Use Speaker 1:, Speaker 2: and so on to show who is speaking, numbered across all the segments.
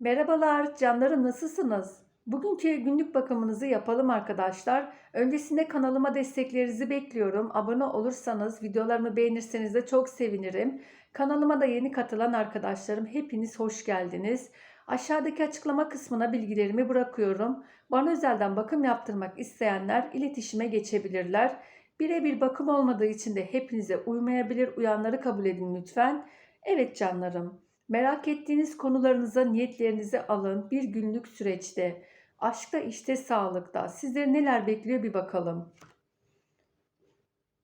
Speaker 1: Merhabalar canlarım nasılsınız? Bugünkü günlük bakımınızı yapalım arkadaşlar. Öncesinde kanalıma desteklerinizi bekliyorum. Abone olursanız, videolarımı beğenirseniz de çok sevinirim. Kanalıma da yeni katılan arkadaşlarım hepiniz hoş geldiniz. Aşağıdaki açıklama kısmına bilgilerimi bırakıyorum. Bana özelden bakım yaptırmak isteyenler iletişime geçebilirler. Birebir bakım olmadığı için de hepinize uymayabilir. Uyanları kabul edin lütfen. Evet canlarım. Merak ettiğiniz konularınıza niyetlerinizi alın. Bir günlük süreçte, aşkta, işte, sağlıkta sizleri neler bekliyor bir bakalım.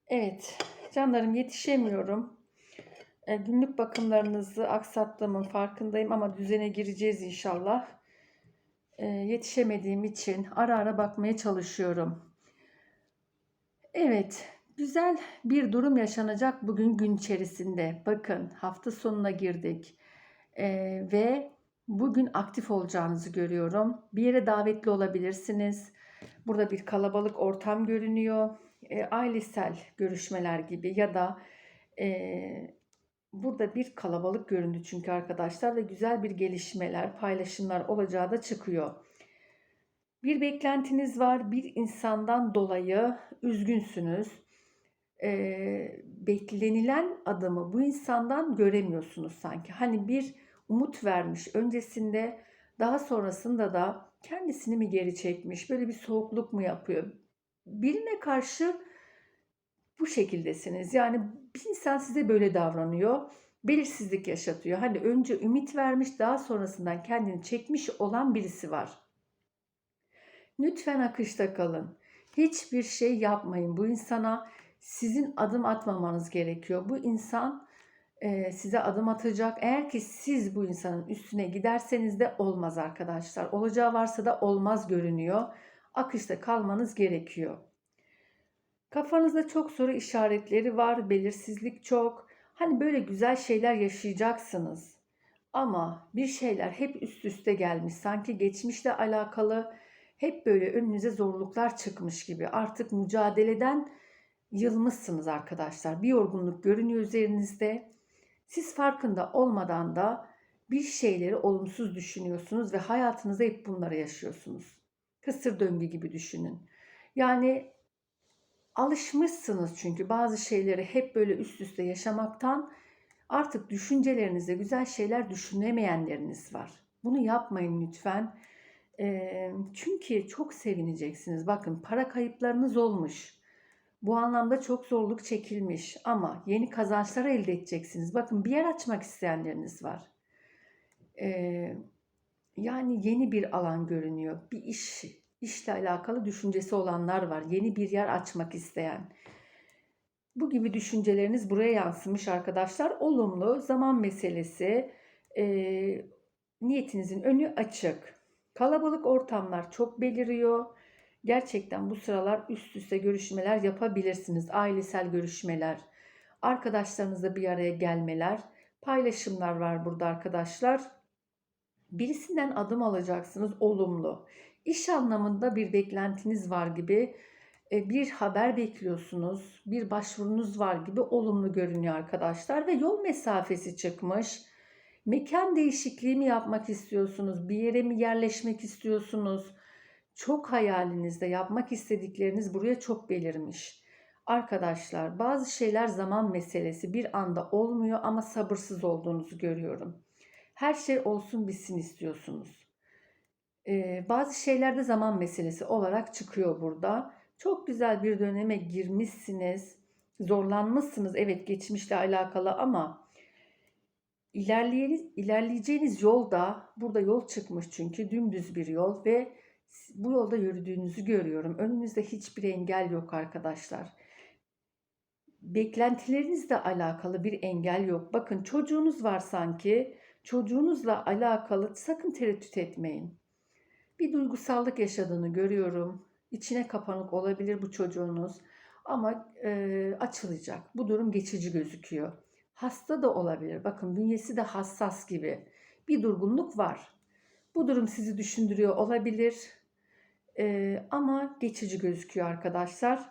Speaker 1: Evet, canlarım yetişemiyorum. E, günlük bakımlarınızı aksattığımın farkındayım ama düzene gireceğiz inşallah. E, yetişemediğim için ara ara bakmaya çalışıyorum. Evet, güzel bir durum yaşanacak bugün gün içerisinde. Bakın hafta sonuna girdik. Eee, ve bugün aktif olacağınızı görüyorum. Bir yere davetli olabilirsiniz. Burada bir kalabalık ortam görünüyor. Eee, ailesel görüşmeler gibi ya da eee, burada bir kalabalık göründü çünkü arkadaşlar ve güzel bir gelişmeler, paylaşımlar olacağı da çıkıyor. Bir beklentiniz var, bir insandan dolayı üzgünsünüz. Eee, beklenilen adımı bu insandan göremiyorsunuz sanki. Hani bir umut vermiş öncesinde, daha sonrasında da kendisini mi geri çekmiş, böyle bir soğukluk mu yapıyor? Birine karşı bu şekildesiniz. Yani bir insan size böyle davranıyor, belirsizlik yaşatıyor. Hani önce ümit vermiş, daha sonrasından kendini çekmiş olan birisi var. Lütfen akışta kalın. Hiçbir şey yapmayın bu insana. Sizin adım atmamanız gerekiyor. Bu insan size adım atacak. Eğer ki siz bu insanın üstüne giderseniz de olmaz arkadaşlar. Olacağı varsa da olmaz görünüyor. Akışta kalmanız gerekiyor. Kafanızda çok soru işaretleri var, belirsizlik çok. Hani böyle güzel şeyler yaşayacaksınız. Ama bir şeyler hep üst üste gelmiş. Sanki geçmişle alakalı hep böyle önünüze zorluklar çıkmış gibi. Artık mücadeleden yılmışsınız arkadaşlar. Bir yorgunluk görünüyor üzerinizde. Siz farkında olmadan da bir şeyleri olumsuz düşünüyorsunuz ve hayatınızda hep bunları yaşıyorsunuz. Kısır döngü gibi düşünün. Yani alışmışsınız çünkü bazı şeyleri hep böyle üst üste yaşamaktan artık düşüncelerinizde güzel şeyler düşünemeyenleriniz var. Bunu yapmayın lütfen. Çünkü çok sevineceksiniz. Bakın para kayıplarınız olmuş. Bu anlamda çok zorluk çekilmiş ama yeni kazançlar elde edeceksiniz. Bakın bir yer açmak isteyenleriniz var. Eee, yani yeni bir alan görünüyor. Bir iş, işle alakalı düşüncesi olanlar var. Yeni bir yer açmak isteyen. Bu gibi düşünceleriniz buraya yansımış arkadaşlar. Olumlu zaman meselesi. Eee, niyetinizin önü açık. Kalabalık ortamlar çok beliriyor. Gerçekten bu sıralar üst üste görüşmeler yapabilirsiniz. Ailesel görüşmeler, arkadaşlarınızla bir araya gelmeler, paylaşımlar var burada arkadaşlar. Birisinden adım alacaksınız olumlu. İş anlamında bir beklentiniz var gibi, e, bir haber bekliyorsunuz, bir başvurunuz var gibi olumlu görünüyor arkadaşlar ve yol mesafesi çıkmış. Mekan değişikliği mi yapmak istiyorsunuz? Bir yere mi yerleşmek istiyorsunuz? Çok hayalinizde yapmak istedikleriniz buraya çok belirmiş. Arkadaşlar bazı şeyler zaman meselesi bir anda olmuyor ama sabırsız olduğunuzu görüyorum. Her şey olsun bitsin istiyorsunuz. Ee, bazı şeyler de zaman meselesi olarak çıkıyor burada. Çok güzel bir döneme girmişsiniz. Zorlanmışsınız evet geçmişle alakalı ama ilerleyeceğiniz yolda burada yol çıkmış çünkü dümdüz bir yol ve bu yolda yürüdüğünüzü görüyorum. Önünüzde hiçbir engel yok arkadaşlar. Beklentilerinizle alakalı bir engel yok. Bakın çocuğunuz var sanki. Çocuğunuzla alakalı sakın tereddüt etmeyin. Bir duygusallık yaşadığını görüyorum. İçine kapanık olabilir bu çocuğunuz ama e, açılacak. Bu durum geçici gözüküyor. Hasta da olabilir. Bakın bünyesi de hassas gibi. Bir durgunluk var. Bu durum sizi düşündürüyor olabilir. Ee, ama geçici gözüküyor arkadaşlar.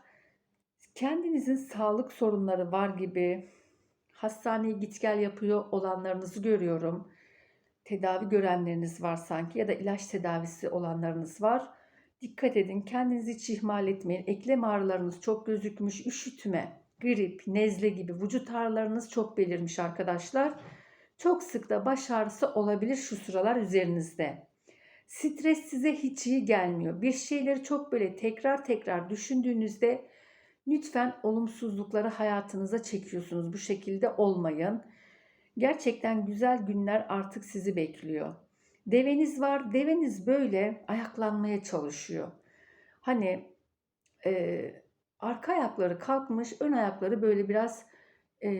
Speaker 1: Kendinizin sağlık sorunları var gibi hastaneye git gel yapıyor olanlarınızı görüyorum. tedavi görenleriniz var sanki ya da ilaç tedavisi olanlarınız var. Dikkat edin, kendinizi hiç ihmal etmeyin. Eklem ağrılarınız çok gözükmüş, üşütme, grip, nezle gibi vücut ağrılarınız çok belirmiş arkadaşlar. Çok sık da baş ağrısı olabilir şu sıralar üzerinizde. Stres size hiç iyi gelmiyor. Bir şeyleri çok böyle tekrar tekrar düşündüğünüzde lütfen olumsuzlukları hayatınıza çekiyorsunuz. Bu şekilde olmayın. Gerçekten güzel günler artık sizi bekliyor. Deveniz var. Deveniz böyle ayaklanmaya çalışıyor. Hani e, arka ayakları kalkmış, ön ayakları böyle biraz e,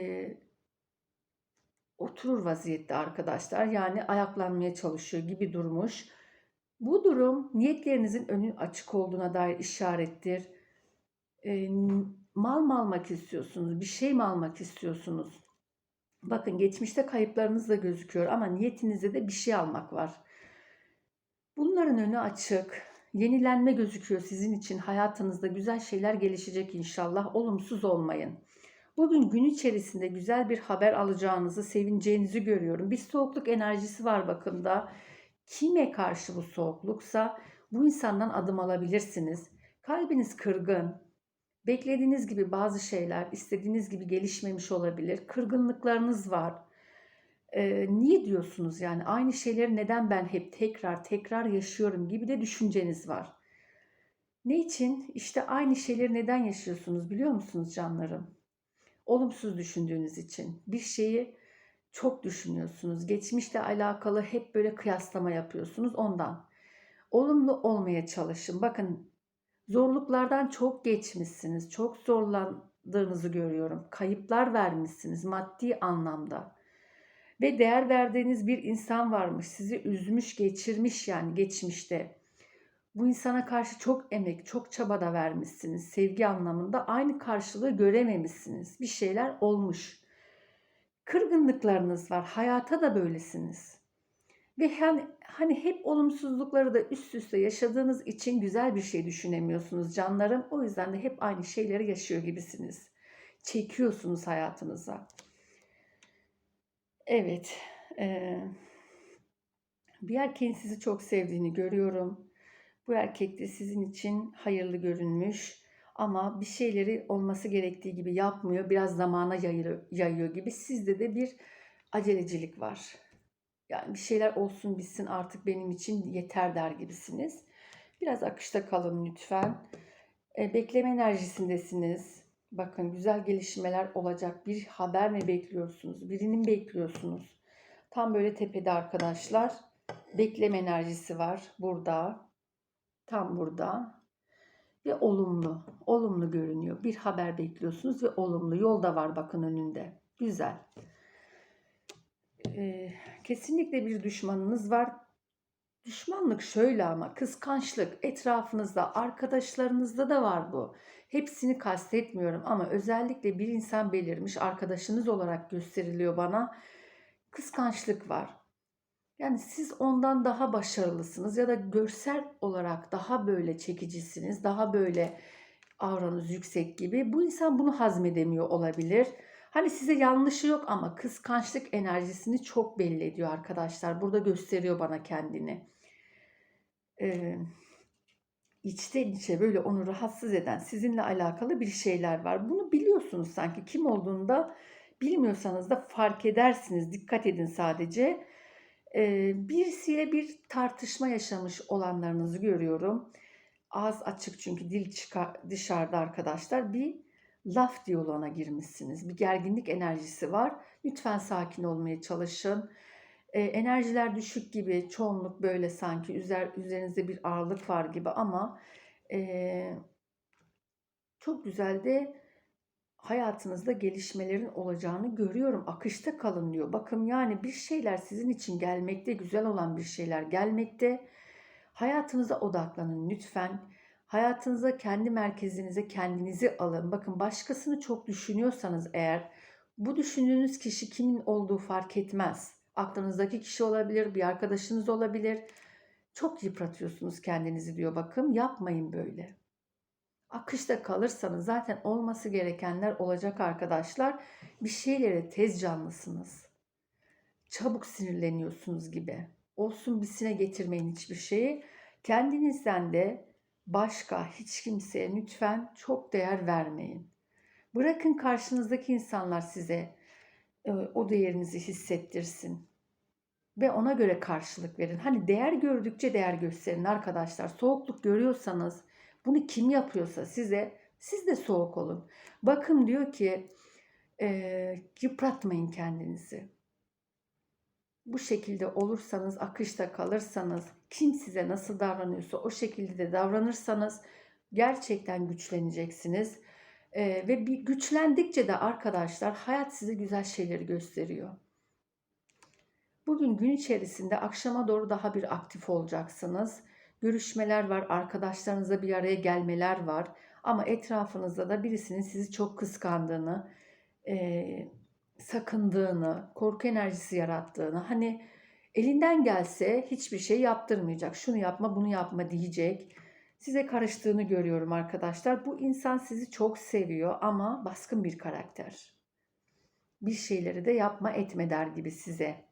Speaker 1: oturur vaziyette arkadaşlar. Yani ayaklanmaya çalışıyor gibi durmuş. Bu durum niyetlerinizin önü açık olduğuna dair işarettir. E, mal mı almak istiyorsunuz? Bir şey mi almak istiyorsunuz? Bakın geçmişte kayıplarınız da gözüküyor ama niyetinizde de bir şey almak var. Bunların önü açık. Yenilenme gözüküyor sizin için. Hayatınızda güzel şeyler gelişecek inşallah. Olumsuz olmayın. Bugün gün içerisinde güzel bir haber alacağınızı, sevineceğinizi görüyorum. Bir soğukluk enerjisi var bakımda. Kime karşı bu soğukluksa bu insandan adım alabilirsiniz. Kalbiniz kırgın, Beklediğiniz gibi bazı şeyler istediğiniz gibi gelişmemiş olabilir. Kırgınlıklarınız var. Ee, niye diyorsunuz yani aynı şeyleri neden ben hep tekrar tekrar yaşıyorum gibi de düşünceniz var. Ne için? İşte aynı şeyleri neden yaşıyorsunuz biliyor musunuz canlarım? Olumsuz düşündüğünüz için. Bir şeyi çok düşünüyorsunuz. Geçmişle alakalı hep böyle kıyaslama yapıyorsunuz ondan. Olumlu olmaya çalışın. Bakın Zorluklardan çok geçmişsiniz. Çok zorlandığınızı görüyorum. Kayıplar vermişsiniz maddi anlamda. Ve değer verdiğiniz bir insan varmış. Sizi üzmüş, geçirmiş yani geçmişte. Bu insana karşı çok emek, çok çaba da vermişsiniz. Sevgi anlamında aynı karşılığı görememişsiniz. Bir şeyler olmuş. Kırgınlıklarınız var. Hayata da böylesiniz. Ve hani, hani hep olumsuzlukları da üst üste yaşadığınız için güzel bir şey düşünemiyorsunuz canlarım. O yüzden de hep aynı şeyleri yaşıyor gibisiniz. Çekiyorsunuz hayatınıza. Evet. E, bir erkeğin sizi çok sevdiğini görüyorum. Bu erkek de sizin için hayırlı görünmüş. Ama bir şeyleri olması gerektiği gibi yapmıyor. Biraz zamana yayıyor, yayıyor gibi. Sizde de bir acelecilik var. Yani bir şeyler olsun bitsin artık benim için yeter der gibisiniz. Biraz akışta kalın lütfen. E, bekleme enerjisindesiniz. Bakın güzel gelişmeler olacak. Bir haber mi bekliyorsunuz? Birinin bekliyorsunuz. Tam böyle tepede arkadaşlar. Bekleme enerjisi var burada. Tam burada. Ve olumlu. Olumlu görünüyor. Bir haber bekliyorsunuz ve olumlu. Yolda var bakın önünde. Güzel. Ee, kesinlikle bir düşmanınız var. Düşmanlık şöyle ama kıskançlık etrafınızda, arkadaşlarınızda da var bu. Hepsini kastetmiyorum ama özellikle bir insan belirmiş arkadaşınız olarak gösteriliyor bana. Kıskançlık var. Yani siz ondan daha başarılısınız ya da görsel olarak daha böyle çekicisiniz, daha böyle auranız yüksek gibi. Bu insan bunu hazmedemiyor olabilir. Hani size yanlışı yok ama kıskançlık enerjisini çok belli ediyor arkadaşlar. Burada gösteriyor bana kendini. Ee, içten içe böyle onu rahatsız eden sizinle alakalı bir şeyler var. Bunu biliyorsunuz sanki kim olduğunu da bilmiyorsanız da fark edersiniz. Dikkat edin sadece. Birisiyle bir tartışma yaşamış olanlarınızı görüyorum. Ağız açık çünkü dil çıkar, dışarıda arkadaşlar. Bir laf diyaloğuna girmişsiniz. Bir gerginlik enerjisi var. Lütfen sakin olmaya çalışın. E, enerjiler düşük gibi, çoğunluk böyle sanki üzer, üzerinizde bir ağırlık var gibi ama e, çok güzel de hayatınızda gelişmelerin olacağını görüyorum. Akışta kalın diyor. Bakın yani bir şeyler sizin için gelmekte, güzel olan bir şeyler gelmekte. Hayatınıza odaklanın lütfen. Hayatınıza kendi merkezinize kendinizi alın. Bakın başkasını çok düşünüyorsanız eğer bu düşündüğünüz kişi kimin olduğu fark etmez. Aklınızdaki kişi olabilir, bir arkadaşınız olabilir. Çok yıpratıyorsunuz kendinizi diyor bakın. Yapmayın böyle. Akışta kalırsanız zaten olması gerekenler olacak arkadaşlar. Bir şeylere tez canlısınız. çabuk sinirleniyorsunuz gibi. Olsun bisine getirmeyin hiçbir şeyi. Kendinizden de başka hiç kimseye lütfen çok değer vermeyin. Bırakın karşınızdaki insanlar size e, o değerinizi hissettirsin ve ona göre karşılık verin. Hani değer gördükçe değer gösterin arkadaşlar. Soğukluk görüyorsanız bunu kim yapıyorsa size siz de soğuk olun. Bakın diyor ki e, yıpratmayın kendinizi. Bu şekilde olursanız, akışta kalırsanız, kim size nasıl davranıyorsa o şekilde de davranırsanız gerçekten güçleneceksiniz. E, ve bir güçlendikçe de arkadaşlar hayat size güzel şeyleri gösteriyor. Bugün gün içerisinde akşama doğru daha bir aktif olacaksınız. Görüşmeler var, arkadaşlarınızla bir araya gelmeler var. Ama etrafınızda da birisinin sizi çok kıskandığını, e, sakındığını, korku enerjisi yarattığını, hani elinden gelse hiçbir şey yaptırmayacak. Şunu yapma, bunu yapma diyecek. Size karıştığını görüyorum arkadaşlar. Bu insan sizi çok seviyor ama baskın bir karakter. Bir şeyleri de yapma etme der gibi size.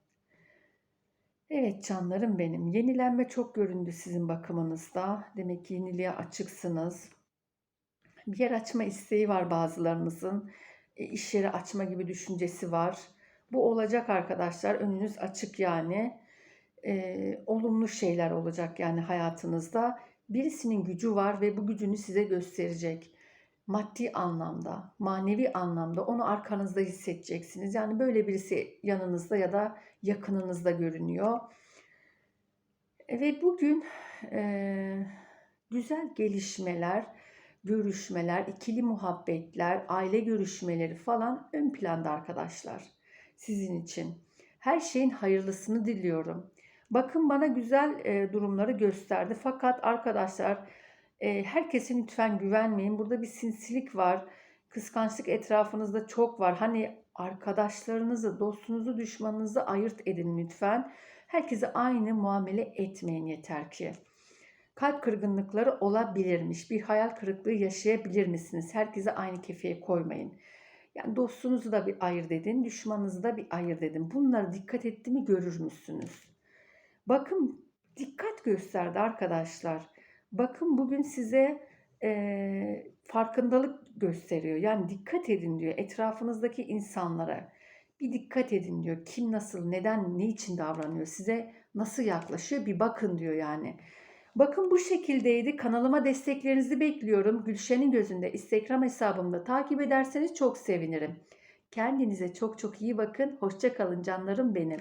Speaker 1: Evet canlarım benim. Yenilenme çok göründü sizin bakımınızda. Demek ki yeniliğe açıksınız. Bir yer açma isteği var bazılarınızın. E, iş yeri açma gibi düşüncesi var. Bu olacak arkadaşlar. Önünüz açık yani. E, olumlu şeyler olacak yani hayatınızda. Birisinin gücü var ve bu gücünü size gösterecek. Maddi anlamda, manevi anlamda onu arkanızda hissedeceksiniz. Yani böyle birisi yanınızda ya da yakınınızda görünüyor. E, ve bugün e, güzel gelişmeler, görüşmeler, ikili muhabbetler, aile görüşmeleri falan ön planda arkadaşlar sizin için. Her şeyin hayırlısını diliyorum. Bakın bana güzel e, durumları gösterdi. Fakat arkadaşlar e, herkese lütfen güvenmeyin. Burada bir sinsilik var. Kıskançlık etrafınızda çok var. Hani arkadaşlarınızı, dostunuzu, düşmanınızı ayırt edin lütfen. Herkese aynı muamele etmeyin yeter ki. Kalp kırgınlıkları olabilirmiş. Bir hayal kırıklığı yaşayabilir misiniz? Herkese aynı kefeye koymayın. Yani dostunuzu da bir ayırt edin, düşmanınızı da bir ayırt edin. Bunlara dikkat etti mi görür müsünüz? Bakın dikkat gösterdi arkadaşlar. Bakın bugün size e, farkındalık gösteriyor. Yani dikkat edin diyor etrafınızdaki insanlara. Bir dikkat edin diyor. Kim nasıl, neden, ne için davranıyor, size nasıl yaklaşıyor bir bakın diyor yani. Bakın bu şekildeydi. Kanalıma desteklerinizi bekliyorum. Gülşen'in gözünde Instagram hesabımda takip ederseniz çok sevinirim. Kendinize çok çok iyi bakın. Hoşça kalın canlarım benim.